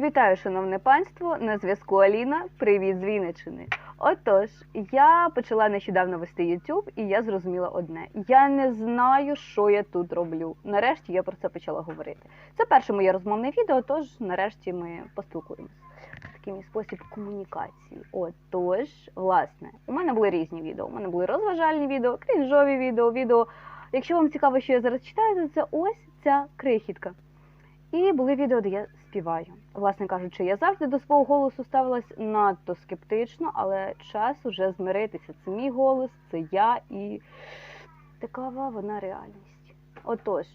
Вітаю, шановне панство! На зв'язку Аліна. Привіт з Вінниччини. Отож, я почала нещодавно вести YouTube, і я зрозуміла одне: я не знаю, що я тут роблю. Нарешті я про це почала говорити. Це перше моє розмовне відео, тож нарешті ми поспілкуємося. Такий мій спосіб комунікації. Отож, власне, у мене були різні відео. У мене були розважальні відео, крінжові відео, відео. Якщо вам цікаво, що я зараз читаю, то це ось ця крихітка. І були відео, де я співаю. Власне кажучи, я завжди до свого голосу ставилась надто скептично, але час уже змиритися. Це мій голос, це я і такава вона реальність. Отож,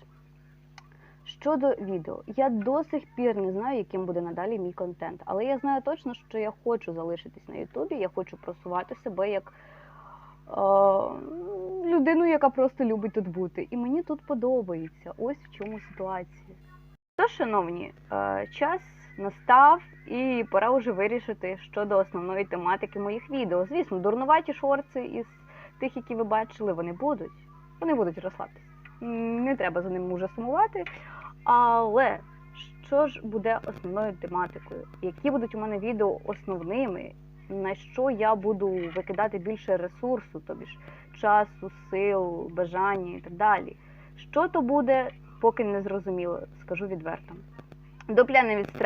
щодо відео, я до сих пір не знаю, яким буде надалі мій контент, але я знаю точно, що я хочу залишитись на Ютубі, я хочу просувати себе як людину, яка просто любить тут бути. І мені тут подобається. Ось в чому ситуація. Тож, шановні, е, час настав і пора вже вирішити щодо основної тематики моїх відео. Звісно, дурнуваті шорти із тих, які ви бачили, вони будуть. Вони будуть розслабтесь. Не треба за ними вже сумувати. Але що ж буде основною тематикою? Які будуть у мене відео основними? На що я буду викидати більше ресурсу, тобі ж часу, сил, бажання і так далі. Що то буде, поки не зрозуміло, скажу відверто. До не відстрелює.